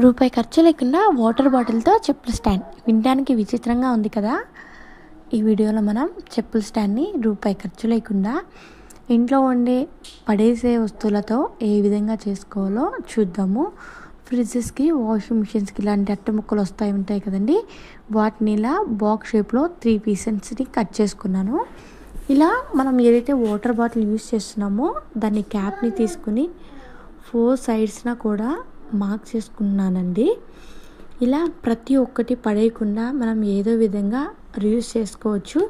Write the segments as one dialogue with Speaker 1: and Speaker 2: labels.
Speaker 1: రూపాయి ఖర్చు లేకుండా వాటర్ బాటిల్తో చెప్పుల స్టాండ్. వినడానికి విచిత్రంగా ఉంది కదా? ఈ వీడియోలో మనం చెప్పుల స్టాండ్ని రూపాయి ఖర్చు లేకుండా ఇంట్లో ఉండే పడేసే వస్తువులతో ఏ విధంగా చేసుకోవాలో చూద్దాము. ఫ్రిడ్జెస్కి వాషింగ్ మిషన్స్కి ఇలాంటి అట్ట ముక్కలు వస్తాయి ఉంటాయి కదండి. వాటిని ఇలా బాక్స్ షేప్లో త్రీ పీసెస్ని కట్ చేసుకున్నాను. ఇలా మనం ఏదైతే వాటర్ బాటిల్ యూస్ చేస్తున్నామో దాన్ని క్యాప్ని తీసుకుని ఫోర్ సైడ్స్న కూడా మార్క్ చేసుకున్నానండి. ఇలా ప్రతి ఒక్కటి పడేయకుండా మనం ఏదో విధంగా రీయూస్ చేసుకోవచ్చు.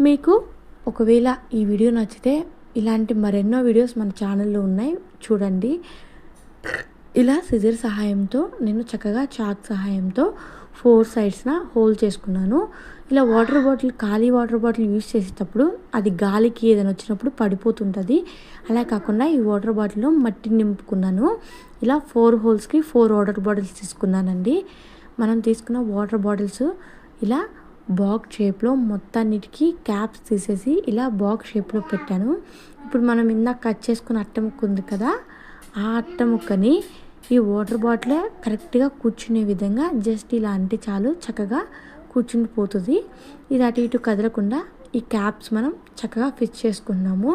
Speaker 1: మీకు ఒకవేళ ఈ వీడియో నచ్చితే ఇలాంటి మరెన్నో వీడియోస్ మన ఛానల్లో ఉన్నాయి. చూడండి. ఇలా సిజర్ సహాయంతో నేను చక్కగా చాక్ సహాయంతో ఫోర్ సైడ్స్న హోల్ చేసుకున్నాను. ఇలా వాటర్ బాటిల్ ఖాళీ వాటర్ బాటిల్ యూస్ చేసేటప్పుడు అది గాలికి ఏదైనా వచ్చినప్పుడు పడిపోతుంటుంది. అలా కాకుండా ఈ వాటర్ బాటిల్లో మట్టి నింపుకున్నాను. ఇలా ఫోర్ హోల్స్కి ఫోర్ వాటర్ బాటిల్స్ తీసుకున్నానండి. మనం తీసుకున్న వాటర్ బాటిల్స్ ఇలా బాక్స్ షేప్లో మొత్తాన్నిటికి క్యాప్స్ తీసేసి ఇలా బాక్స్ షేప్లో పెట్టాను. ఇప్పుడు మనం ఇందాక కట్ చేసుకున్న అట్ట ముక్క ఉంది కదా ఆ అట్ట ముక్కని ఈ వాటర్ బాటిలే కరెక్ట్గా కూర్చునే విధంగా జస్ట్ ఇలా అంటే చాలు చక్కగా కూర్చుని పోతుంది. ఇది అటు ఇటు కదలకుండా ఈ క్యాప్స్ మనం చక్కగా ఫిక్స్ చేసుకున్నాము.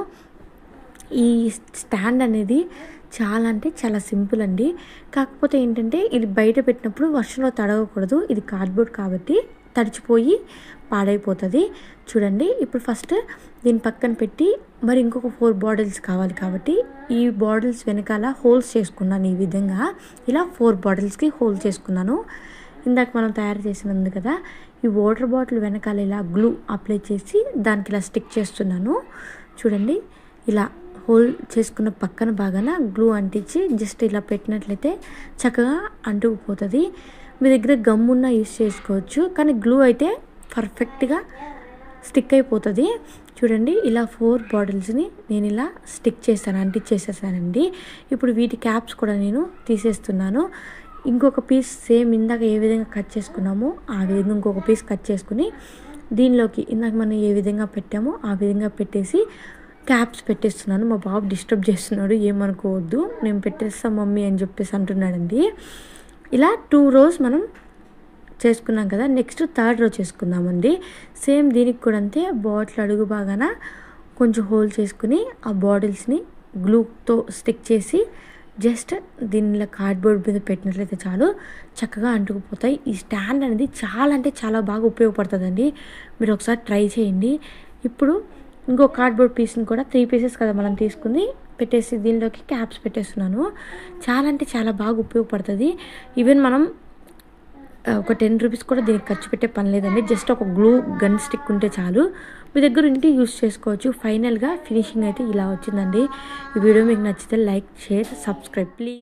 Speaker 1: ఈ స్టాండ్ అనేది చాలా అంటే చాలా సింపుల్ అండి. కాకపోతే ఏంటంటే ఇది బయట పెట్టినప్పుడు వర్షంలో తడవకూడదు. ఇది కార్డ్బోర్డ్ కాబట్టి తడిచిపోయి పాడైపోతుంది. చూడండి ఇప్పుడు ఫస్ట్ దీని పక్కన పెట్టి మరి ఇంకొక ఫోర్ బాటిల్స్ కావాలి కాబట్టి ఈ బాటిల్స్ వెనకాల హోల్స్ చేసుకున్నాను ఈ విధంగా. ఇలా ఫోర్ బాటిల్స్కి హోల్ చేసుకున్నాను. ఇందాక మనం తయారు చేసినందు కదా ఈ వాటర్ బాటిల్ వెనకాల ఇలా గ్లూ అప్లై చేసి దానికి ఇలా స్టిక్ చేస్తున్నాను. చూడండి ఇలా హోల్ చేసుకున్న పక్కన బాగాన గ్లూ అంటించి జస్ట్ ఇలా పెట్టినట్లయితే చక్కగా అంటుకుపోతుంది. మీ దగ్గర గమ్మున్న యూస్ చేసుకోవచ్చు. కానీ గ్లూ అయితే పర్ఫెక్ట్గా స్టిక్ అయిపోతుంది. చూడండి ఇలా ఫోర్ బాటిల్స్ని నేను ఇలా స్టిక్ చేశాను అంటించేసేసానండి ఇప్పుడు వీటి క్యాప్స్ కూడా నేను తీసేస్తున్నాను. ఇంకొక పీస్ సేమ్ ఇందాక ఏ విధంగా కట్ చేసుకున్నామో ఆ విధంగా ఇంకొక పీస్ కట్ చేసుకుని దీనిలోకి ఇందాక మనం ఏ విధంగా పెట్టామో ఆ విధంగా పెట్టేసి క్యాప్స్ పెట్టేస్తున్నాను. మా బాబు డిస్టర్బ్ చేస్తున్నాడు ఏమనుకోవద్దు. నేను పెట్టేస్తాం మమ్మీ అని చెప్పేసి అంటున్నాడండి. ఇలా టూ రోస్ మనం చేసుకున్నాం కదా. నెక్స్ట్ థర్డ్ రో చేసుకుందామండి. సేమ్ దీనికి కూడా అంతే. బాటిల్ అడుగు బాగాన కొంచెం హోల్ చేసుకుని ఆ బాటిల్స్ని గ్లూతో స్టిక్ చేసి జస్ట్ దీనిలో కార్డ్బోర్డ్ మీద పెట్టినట్లయితే చాలు. చక్కగా అంటుకుపోతాయి. ఈ స్టాండ్ అనేది చాలా అంటే చాలా బాగా ఉపయోగపడుతుందండి. మీరు ఒకసారి ట్రై చేయండి. ఇప్పుడు ఇంకో కార్డ్బోర్డ్ పీస్ని కూడా త్రీ పీసెస్ కదా మనం తీసుకుంది పెట్టేసి దీనిలోకి క్యాప్స్ పెట్టేస్తున్నాను. చాలా అంటే చాలా బాగా ఉపయోగపడుతుంది. ఈవెన్ మనం ఒక టెన్ రూపీస్ కూడా దీనికి ఖర్చు పెట్టే పని లేదండి. జస్ట్ ఒక గ్లూ గన్ స్టిక్ ఉంటే చాలు. మీ దగ్గర ఉంటే యూస్ చేసుకోవచ్చు. ఫైనల్గా ఫినిషింగ్ అయితే ఇలా వచ్చిందండి. ఈ వీడియో మీకు నచ్చితే లైక్ షేర్ సబ్స్క్రైబ్ ప్లీజ్